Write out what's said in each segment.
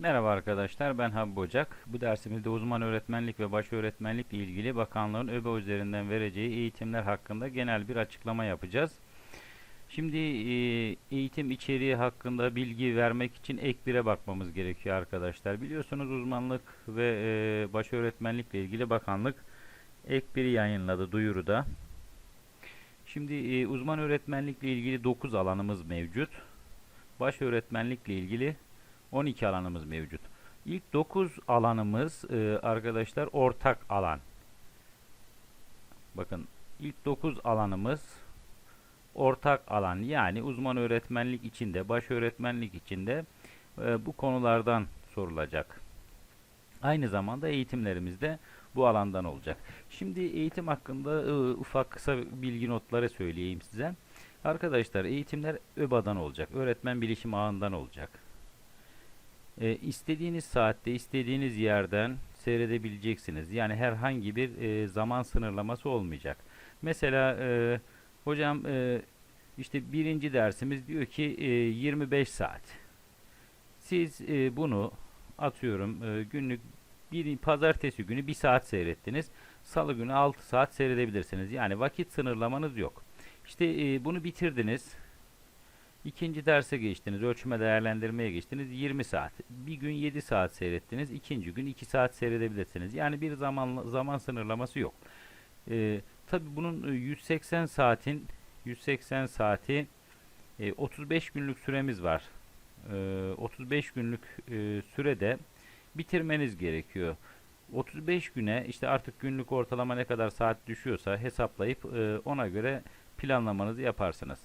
Merhaba arkadaşlar ben Habib Ocak. Bu dersimizde uzman öğretmenlik ve baş öğretmenlikle ilgili bakanlığın ÖBA üzerinden vereceği eğitimler hakkında genel bir açıklama yapacağız. Şimdi e, eğitim içeriği hakkında bilgi vermek için ek 1'e bakmamız gerekiyor arkadaşlar. Biliyorsunuz uzmanlık ve e, baş öğretmenlikle ilgili bakanlık ek 1'i yayınladı duyuruda. Şimdi e, uzman öğretmenlikle ilgili 9 alanımız mevcut. Baş öğretmenlikle ilgili 12 alanımız mevcut. İlk 9 alanımız e, arkadaşlar ortak alan. Bakın ilk 9 alanımız ortak alan yani uzman öğretmenlik içinde, baş öğretmenlik içinde e, bu konulardan sorulacak. Aynı zamanda eğitimlerimiz de bu alandan olacak. Şimdi eğitim hakkında e, ufak kısa bilgi notları söyleyeyim size. Arkadaşlar eğitimler ÖBA'dan olacak. Öğretmen bilişim ağından olacak. E, istediğiniz saatte, istediğiniz yerden seyredebileceksiniz. Yani herhangi bir e, zaman sınırlaması olmayacak. Mesela e, hocam e, işte birinci dersimiz diyor ki e, 25 saat. Siz e, bunu atıyorum e, günlük bir pazartesi günü bir saat seyrettiniz. Salı günü 6 saat seyredebilirsiniz. Yani vakit sınırlamanız yok. İşte e, bunu bitirdiniz. İkinci derse geçtiniz, ölçme değerlendirmeye geçtiniz 20 saat. Bir gün 7 saat seyrettiniz, ikinci gün 2 saat seyredebilirsiniz. Yani bir zaman zaman sınırlaması yok. Ee, Tabi bunun 180 saatin 180 saati e, 35 günlük süremiz var. Ee, 35 günlük e, sürede bitirmeniz gerekiyor. 35 güne işte artık günlük ortalama ne kadar saat düşüyorsa hesaplayıp e, ona göre planlamanızı yaparsınız.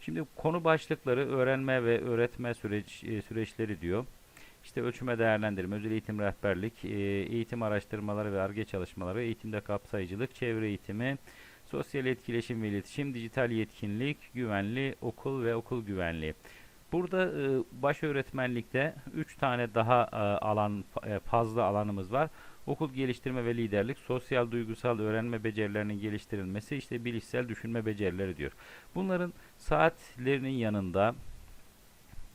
Şimdi konu başlıkları öğrenme ve öğretme süreç, e, süreçleri diyor. İşte ölçüme değerlendirme, özel eğitim rehberlik, e, eğitim araştırmaları ve ARGE çalışmaları, eğitimde kapsayıcılık, çevre eğitimi, sosyal etkileşim ve iletişim, dijital yetkinlik, güvenli okul ve okul güvenliği. Burada e, baş öğretmenlikte 3 tane daha alan fazla alanımız var. Okul geliştirme ve liderlik, sosyal duygusal öğrenme becerilerinin geliştirilmesi, işte bilişsel düşünme becerileri diyor. Bunların saatlerinin yanında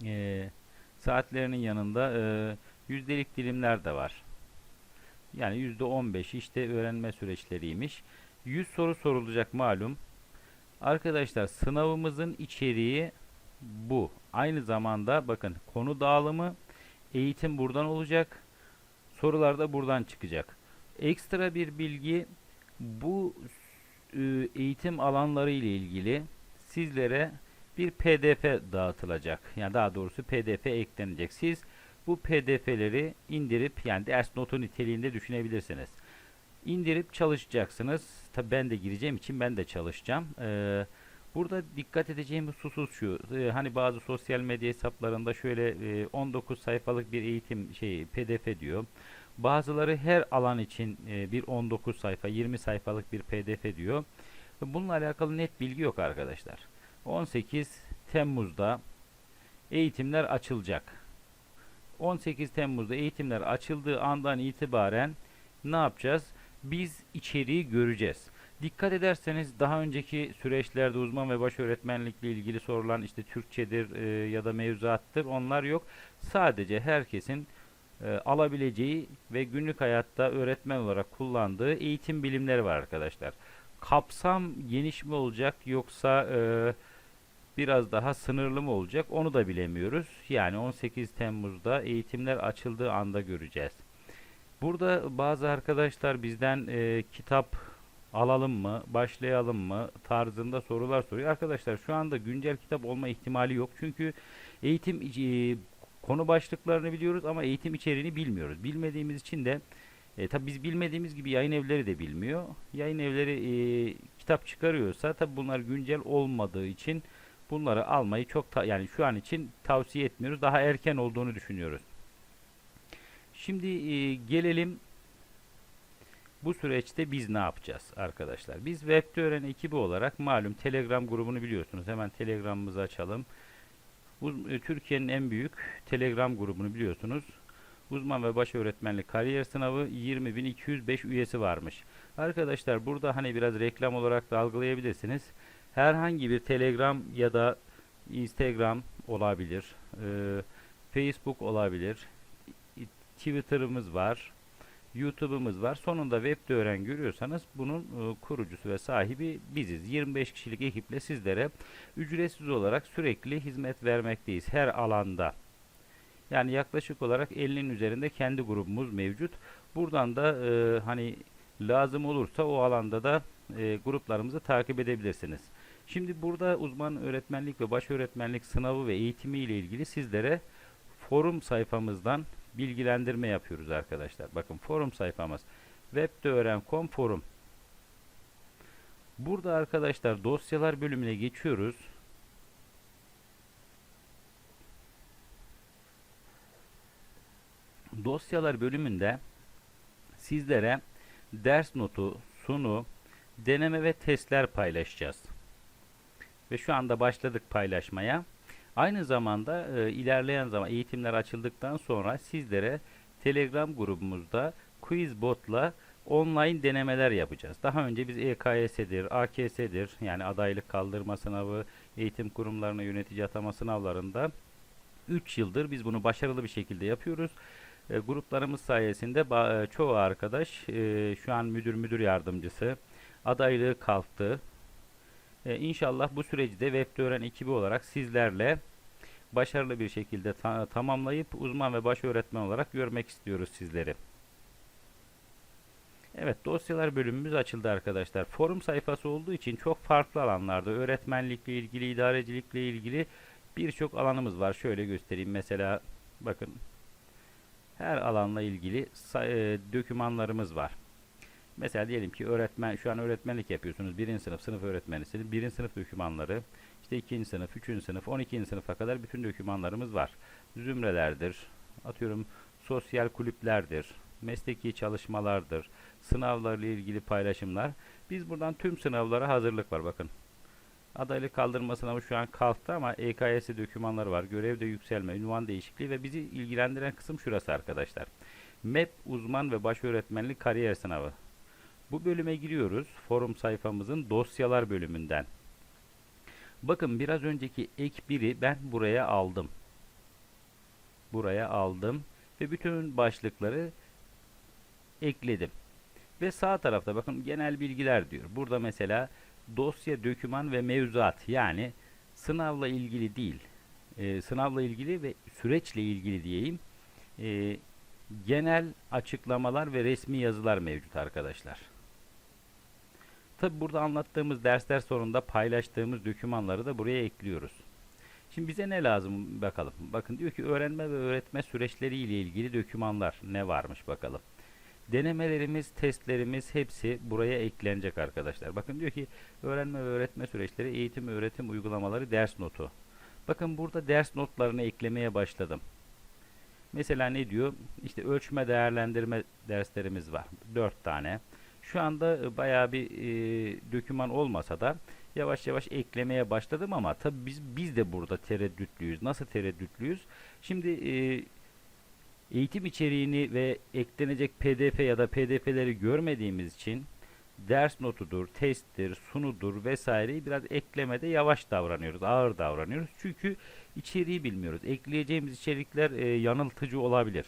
e, saatlerinin yanında e, yüzdelik dilimler de var. Yani yüzde on beş işte öğrenme süreçleriymiş. 100 soru sorulacak malum. Arkadaşlar sınavımızın içeriği bu. Aynı zamanda bakın konu dağılımı eğitim buradan olacak. Sorular da buradan çıkacak. Ekstra bir bilgi bu e, eğitim alanları ile ilgili sizlere bir PDF dağıtılacak. Yani daha doğrusu PDF eklenecek. Siz bu PDF'leri indirip yani ders notu niteliğinde düşünebilirsiniz. İndirip çalışacaksınız. Tabi ben de gireceğim için ben de çalışacağım. Ee, burada dikkat edeceğimiz husus şu. Ee, hani bazı sosyal medya hesaplarında şöyle e, 19 sayfalık bir eğitim şey PDF diyor. Bazıları her alan için e, bir 19 sayfa, 20 sayfalık bir PDF diyor. Bununla alakalı net bilgi yok arkadaşlar. 18 Temmuz'da eğitimler açılacak. 18 Temmuz'da eğitimler açıldığı andan itibaren ne yapacağız? Biz içeriği göreceğiz. Dikkat ederseniz daha önceki süreçlerde uzman ve baş öğretmenlikle ilgili sorulan işte Türkçedir e, ya da mevzuattır onlar yok. Sadece herkesin e, alabileceği ve günlük hayatta öğretmen olarak kullandığı eğitim bilimleri var arkadaşlar. Kapsam geniş mi olacak yoksa e, biraz daha sınırlı mı olacak onu da bilemiyoruz. Yani 18 Temmuz'da eğitimler açıldığı anda göreceğiz. Burada bazı arkadaşlar bizden e, kitap alalım mı, başlayalım mı tarzında sorular soruyor. Arkadaşlar şu anda güncel kitap olma ihtimali yok. Çünkü eğitim e, konu başlıklarını biliyoruz ama eğitim içeriğini bilmiyoruz. Bilmediğimiz için de e, tabi biz bilmediğimiz gibi yayın evleri de bilmiyor. Yayın evleri e, kitap çıkarıyorsa tabi bunlar güncel olmadığı için bunları almayı çok yani şu an için tavsiye etmiyoruz. Daha erken olduğunu düşünüyoruz. Şimdi e, gelelim bu süreçte biz ne yapacağız arkadaşlar? Biz Web'de öğren ekibi olarak malum Telegram grubunu biliyorsunuz. Hemen Telegram'ımızı açalım. Uz- e, Türkiye'nin en büyük Telegram grubunu biliyorsunuz. Uzman ve baş öğretmenlik kariyer sınavı 20.205 üyesi varmış. Arkadaşlar burada hani biraz reklam olarak da algılayabilirsiniz. Herhangi bir Telegram ya da Instagram olabilir. e, Facebook olabilir. Twitter'ımız var. YouTube'umuz var. Sonunda Web'de öğren görüyorsanız bunun e, kurucusu ve sahibi biziz. 25 kişilik ekiple sizlere ücretsiz olarak sürekli hizmet vermekteyiz her alanda. Yani yaklaşık olarak 50'nin üzerinde kendi grubumuz mevcut. Buradan da e, hani lazım olursa o alanda da e, gruplarımızı takip edebilirsiniz. Şimdi burada uzman öğretmenlik ve baş öğretmenlik sınavı ve eğitimi ile ilgili sizlere forum sayfamızdan bilgilendirme yapıyoruz arkadaşlar. Bakın forum sayfamız webdeöğren.com forum. Burada arkadaşlar dosyalar bölümüne geçiyoruz. Dosyalar bölümünde sizlere ders notu, sunu, deneme ve testler paylaşacağız. Ve şu anda başladık paylaşmaya. Aynı zamanda e, ilerleyen zaman eğitimler açıldıktan sonra sizlere Telegram grubumuzda Quizbot'la online denemeler yapacağız. Daha önce biz EKS'dir, AKS'dir yani adaylık kaldırma sınavı, eğitim kurumlarına yönetici atama sınavlarında 3 yıldır biz bunu başarılı bir şekilde yapıyoruz. E, gruplarımız sayesinde e, çoğu arkadaş e, şu an müdür müdür yardımcısı adaylığı kalktı. E, inşallah bu süreci de Web'de öğren ekibi olarak sizlerle başarılı bir şekilde ta tamamlayıp uzman ve baş öğretmen olarak görmek istiyoruz sizleri. Evet dosyalar bölümümüz açıldı arkadaşlar. Forum sayfası olduğu için çok farklı alanlarda öğretmenlikle ilgili, idarecilikle ilgili birçok alanımız var. Şöyle göstereyim. Mesela bakın her alanla ilgili e, dokümanlarımız var. Mesela diyelim ki öğretmen şu an öğretmenlik yapıyorsunuz. Birinci sınıf sınıf öğretmenisiniz. Birinci sınıf dokümanları, işte ikinci sınıf, üçüncü sınıf, on ikinci sınıfa kadar bütün dokümanlarımız var. Zümrelerdir, atıyorum sosyal kulüplerdir, mesleki çalışmalardır, sınavlarla ilgili paylaşımlar. Biz buradan tüm sınavlara hazırlık var bakın. Adaylık kaldırma sınavı şu an kalktı ama EKS dokümanları var. Görevde yükselme, ünvan değişikliği ve bizi ilgilendiren kısım şurası arkadaşlar. MEP uzman ve baş öğretmenlik kariyer sınavı. Bu bölüme giriyoruz. Forum sayfamızın dosyalar bölümünden. Bakın biraz önceki ek 1'i ben buraya aldım. Buraya aldım ve bütün başlıkları ekledim. Ve sağ tarafta bakın genel bilgiler diyor. Burada mesela dosya, döküman ve mevzuat yani sınavla ilgili değil, e, sınavla ilgili ve süreçle ilgili diyeyim e, genel açıklamalar ve resmi yazılar mevcut arkadaşlar. Tabi burada anlattığımız dersler sonunda paylaştığımız dokümanları da buraya ekliyoruz. Şimdi bize ne lazım bakalım. Bakın diyor ki öğrenme ve öğretme süreçleri ile ilgili dokümanlar ne varmış bakalım. Denemelerimiz, testlerimiz hepsi buraya eklenecek arkadaşlar. Bakın diyor ki öğrenme ve öğretme süreçleri, eğitim öğretim uygulamaları, ders notu. Bakın burada ders notlarını eklemeye başladım. Mesela ne diyor? İşte ölçme değerlendirme derslerimiz var. 4 tane. Şu anda e, bayağı bir e, döküman olmasa da yavaş yavaş eklemeye başladım ama tabi biz biz de burada tereddütlüyüz. Nasıl tereddütlüyüz? Şimdi e, eğitim içeriğini ve eklenecek pdf ya da pdf'leri görmediğimiz için ders notudur, testtir, sunudur vesaireyi biraz eklemede yavaş davranıyoruz, ağır davranıyoruz. Çünkü içeriği bilmiyoruz. Ekleyeceğimiz içerikler e, yanıltıcı olabilir.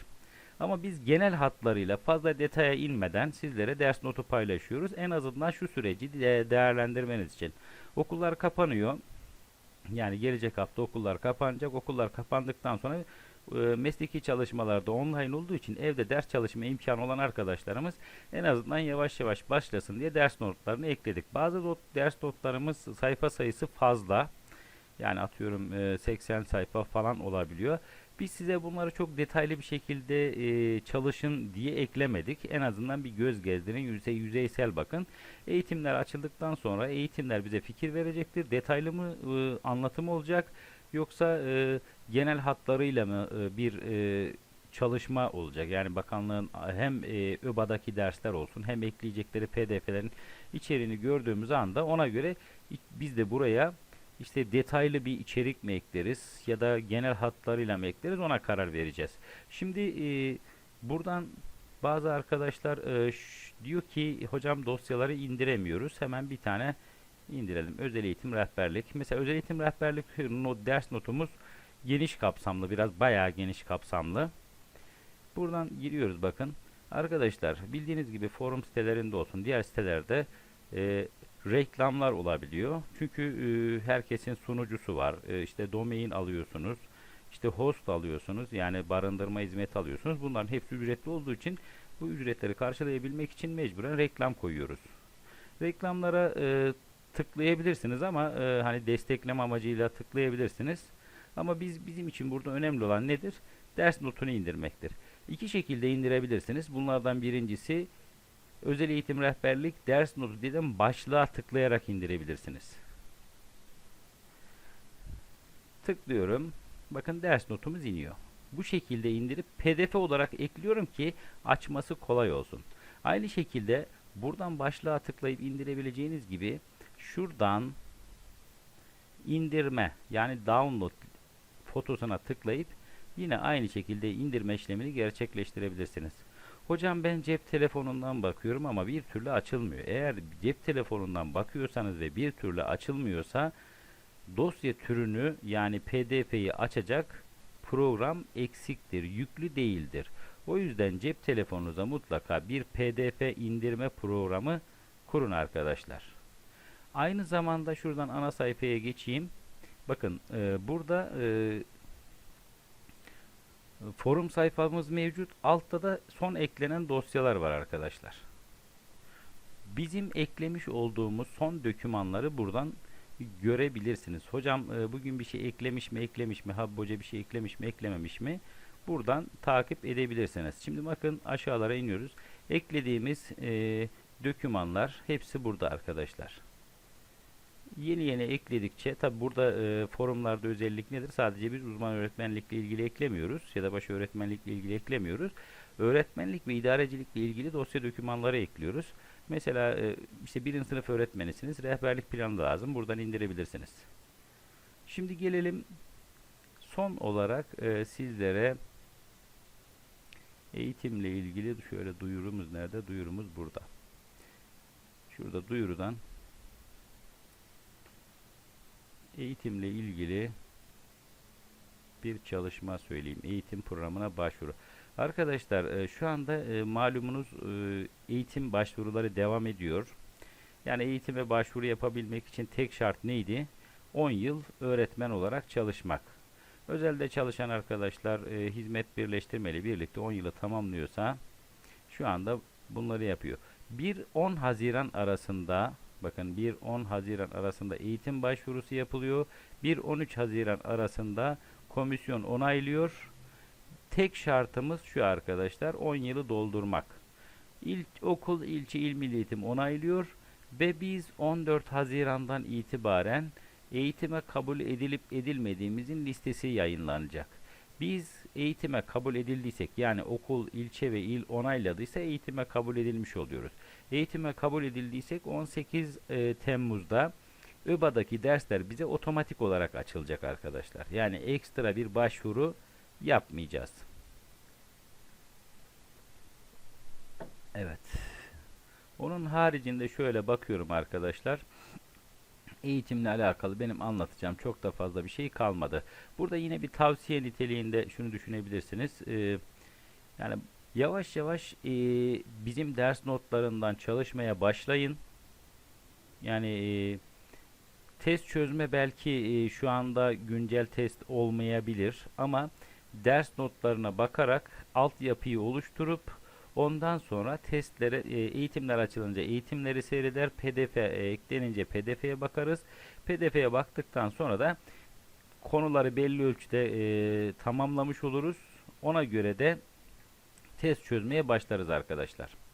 Ama biz genel hatlarıyla fazla detaya inmeden sizlere ders notu paylaşıyoruz. En azından şu süreci de değerlendirmeniz için. Okullar kapanıyor. Yani gelecek hafta okullar kapanacak. Okullar kapandıktan sonra e, mesleki çalışmalarda online olduğu için evde ders çalışma imkanı olan arkadaşlarımız en azından yavaş yavaş başlasın diye ders notlarını ekledik. Bazı not, ders notlarımız sayfa sayısı fazla. Yani atıyorum e, 80 sayfa falan olabiliyor. Biz size bunları çok detaylı bir şekilde e, çalışın diye eklemedik. En azından bir göz gezdirin, yüzey, yüzeysel bakın. Eğitimler açıldıktan sonra eğitimler bize fikir verecektir. Detaylı mı e, anlatım olacak yoksa e, genel hatlarıyla mı e, bir e, çalışma olacak. Yani bakanlığın hem e, ÖBA'daki dersler olsun hem ekleyecekleri PDF'lerin içeriğini gördüğümüz anda ona göre biz de buraya işte detaylı bir içerik mi ekleriz ya da genel hatlarıyla mı ekleriz ona karar vereceğiz. Şimdi e, buradan bazı arkadaşlar e, diyor ki hocam dosyaları indiremiyoruz. Hemen bir tane indirelim. Özel eğitim rehberlik. Mesela özel eğitim rehberlik not, ders notumuz geniş kapsamlı. Biraz bayağı geniş kapsamlı. Buradan giriyoruz bakın. Arkadaşlar bildiğiniz gibi forum sitelerinde olsun diğer sitelerde e, reklamlar olabiliyor. Çünkü e, herkesin sunucusu var. E, işte domain alıyorsunuz. işte host alıyorsunuz. Yani barındırma hizmeti alıyorsunuz. Bunların hepsi ücretli olduğu için bu ücretleri karşılayabilmek için mecburen reklam koyuyoruz. Reklamlara e, tıklayabilirsiniz ama e, hani destekleme amacıyla tıklayabilirsiniz. Ama biz bizim için burada önemli olan nedir? Ders notunu indirmektir. İki şekilde indirebilirsiniz. Bunlardan birincisi özel eğitim rehberlik ders notu dedim başlığa tıklayarak indirebilirsiniz. Tıklıyorum. Bakın ders notumuz iniyor. Bu şekilde indirip pdf olarak ekliyorum ki açması kolay olsun. Aynı şekilde buradan başlığa tıklayıp indirebileceğiniz gibi şuradan indirme yani download fotosuna tıklayıp yine aynı şekilde indirme işlemini gerçekleştirebilirsiniz. Hocam ben cep telefonundan bakıyorum ama bir türlü açılmıyor. Eğer cep telefonundan bakıyorsanız ve bir türlü açılmıyorsa dosya türünü yani pdf'yi açacak program eksiktir, yüklü değildir. O yüzden cep telefonunuza mutlaka bir pdf indirme programı kurun arkadaşlar. Aynı zamanda şuradan ana sayfaya geçeyim. Bakın e, burada e, forum sayfamız mevcut. Altta da son eklenen dosyalar var arkadaşlar. Bizim eklemiş olduğumuz son dokümanları buradan görebilirsiniz. Hocam e, bugün bir şey eklemiş mi eklemiş mi Habib Hoca bir şey eklemiş mi eklememiş mi buradan takip edebilirsiniz. Şimdi bakın aşağılara iniyoruz. Eklediğimiz e, dokümanlar hepsi burada arkadaşlar. Yeni yeni ekledikçe tabi burada e, forumlarda özellik nedir? Sadece biz uzman öğretmenlikle ilgili eklemiyoruz ya da baş öğretmenlikle ilgili eklemiyoruz. Öğretmenlik ve idarecilikle ilgili dosya dokümanları ekliyoruz. Mesela e, işte birinci sınıf öğretmenisiniz. Rehberlik planı lazım. Buradan indirebilirsiniz. Şimdi gelelim son olarak e, sizlere eğitimle ilgili şöyle duyurumuz nerede? Duyurumuz burada. Şurada duyurudan eğitimle ilgili bir çalışma söyleyeyim. Eğitim programına başvuru. Arkadaşlar e, şu anda e, malumunuz e, eğitim başvuruları devam ediyor. Yani eğitime başvuru yapabilmek için tek şart neydi? 10 yıl öğretmen olarak çalışmak. Özelde çalışan arkadaşlar e, hizmet birleştirmeli birlikte 10 yılı tamamlıyorsa şu anda bunları yapıyor. 1-10 Haziran arasında bakın 1-10 Haziran arasında eğitim başvurusu yapılıyor. 1-13 Haziran arasında komisyon onaylıyor. Tek şartımız şu arkadaşlar 10 yılı doldurmak. İlk okul ilçe il milli eğitim onaylıyor ve biz 14 Haziran'dan itibaren eğitime kabul edilip edilmediğimizin listesi yayınlanacak. Biz eğitime kabul edildiysek yani okul, ilçe ve il onayladıysa eğitime kabul edilmiş oluyoruz. Eğitime kabul edildiysek 18 e, Temmuz'da ÖBA'daki dersler bize otomatik olarak açılacak arkadaşlar. Yani ekstra bir başvuru yapmayacağız. Evet. Onun haricinde şöyle bakıyorum arkadaşlar. Eğitimle alakalı benim anlatacağım çok da fazla bir şey kalmadı. Burada yine bir tavsiye niteliğinde şunu düşünebilirsiniz. Ee, yani yavaş yavaş e, bizim ders notlarından çalışmaya başlayın. Yani e, test çözme belki e, şu anda güncel test olmayabilir ama ders notlarına bakarak altyapıyı oluşturup ondan sonra testlere e, eğitimler açılınca eğitimleri seyreder. Pdf e, eklenince pdf'ye bakarız. Pdf'ye baktıktan sonra da konuları belli ölçüde e, tamamlamış oluruz. Ona göre de test çözmeye başlarız arkadaşlar